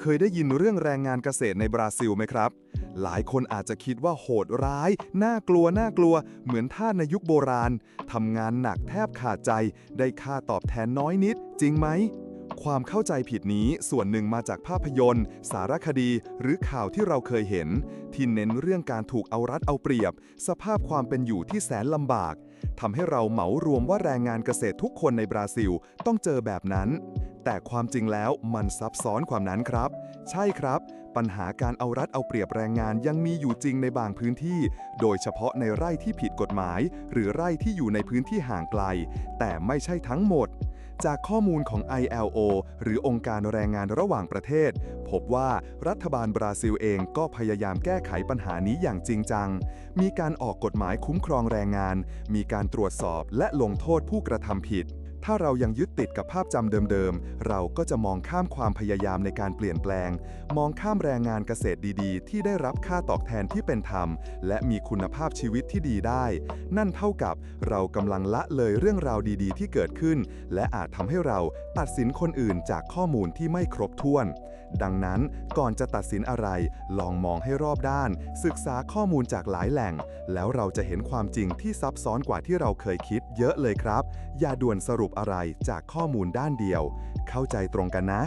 เคยได้ยินเรื่องแรงงานเกษตรในบราซิลไหมครับ หลายคนอาจจะคิดว่าโหดร้าย น่ากลัว น่ากลัว เหมือนท่าในยุคโบราณ ทำงานหนักแทบขาดใจ ได้ค่าตอบแทนน้อยนิด จริงไหม ความเข้าใจผิดนี้ส่วนหนึ่งมาจากภาพยนตร์ สารคดี หรือข่าวที่เราเคยเห็น ที่เน้นเรื่องการถูกเอารัดเอาเปรียบ สภาพความเป็นอยู่ที่แสนลำบาก ทำให้เราเหมารวมว่าแรงงานเกษตรทุกคนในบราซิลต้องเจอแบบนั้น แต่ความจริงแล้วมันซับซ้อนความนั้นครับ ใช่ครับ ปัญหาการเอารัดเอาเปรียบแรงงานยังมีอยู่จริงในบางพื้นที่ โดยเฉพาะในไร่ที่ผิดกฎหมาย หรือไร่ที่อยู่ในพื้นที่ห่างไกล แต่ไม่ใช่ทั้งหมด จากข้อมูลของ ILO หรือองค์การแรงงานระหว่างประเทศ พบว่ารัฐบาลบราซิลเองก็พยายามแก้ไขปัญหานี้อย่างจริงจัง มีการออกกฎหมายคุ้มครองแรงงาน มีการตรวจสอบและลงโทษผู้กระทำผิด ถ้าเรายังยึดติดกับภาพจำเดิมๆ เราก็จะมองข้ามความพยายามในการเปลี่ยนแปลง มองข้ามแรงงานเกษตรดีๆ ที่ได้รับค่าตอบแทนที่เป็นธรรม และมีคุณภาพชีวิตที่ดีได้ นั่นเท่ากับเรากำลังละเลยเรื่องราวดีๆ ที่เกิดขึ้น และอาจทำให้เราตัดสินคนอื่นจากข้อมูลที่ไม่ครบถ้วน ดังนั้นก่อนจะตัดสินอะไร ลองมองให้รอบด้าน ศึกษาข้อมูลจากหลายแหล่ง แล้วเราจะเห็นความจริงที่ซับซ้อนกว่าที่เราเคยคิด เยอะเลยครับ อย่าด่วนสรุปปอะไรจากข้อมูลด้านเดียว เข้าใจตรงกันนะ